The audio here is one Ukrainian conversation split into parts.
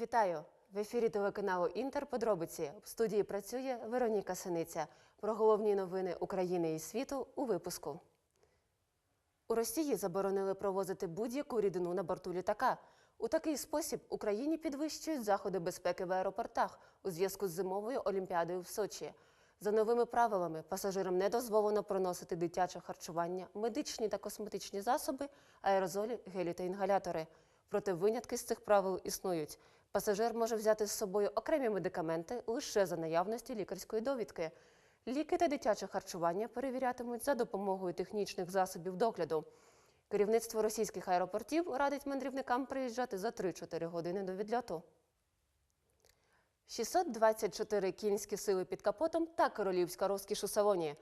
Вітаю! В ефірі телеканалу Інтер подробиці. В студії працює Вероніка Синиця. Про головні новини України і світу у випуску. У Росії заборонили провозити будь-яку рідину на борту літака. У такий спосіб Україні підвищують заходи безпеки в аеропортах у зв'язку з зимовою олімпіадою в Сочі. За новими правилами пасажирам не дозволено проносити дитяче харчування, медичні та косметичні засоби, аерозолі, гелі та інгалятори. Проте винятки з цих правил існують. Пасажир може взяти з собою окремі медикаменти лише за наявності лікарської довідки. Ліки та дитяче харчування перевірятимуть за допомогою технічних засобів догляду. Керівництво російських аеропортів радить мандрівникам приїжджати за 3-4 години до відльоту. 624 кінські сили під капотом та королівська розкіш у салоні.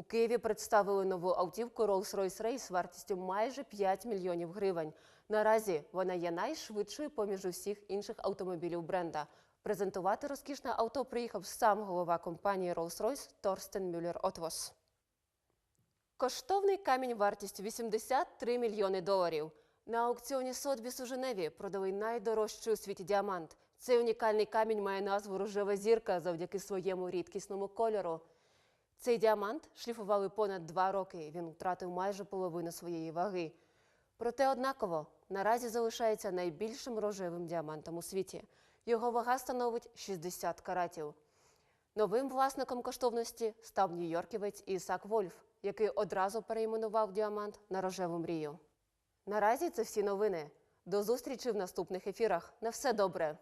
У Києві представили нову автівку Rolls-Royce Race вартістю майже 5 мільйонів гривень. Наразі вона є найшвидшою поміж усіх інших автомобілів бренда. Презентувати розкішне авто приїхав сам голова компанії Rolls-Royce Торстен Мюллер Отвос. Коштовний камінь вартістю 83 мільйони доларів. На аукціоні Сотбіс у Женеві продали найдорожчий у світі діамант. Цей унікальний камінь має назву рожева зірка завдяки своєму рідкісному кольору. Цей діамант шліфували понад два роки. Він втратив майже половину своєї ваги. Проте однаково наразі залишається найбільшим рожевим діамантом у світі. Його вага становить 60 каратів. Новим власником коштовності став нью-йорківець Ісак Вольф, який одразу перейменував діамант на рожеву мрію. Наразі це всі новини. До зустрічі в наступних ефірах. На все добре!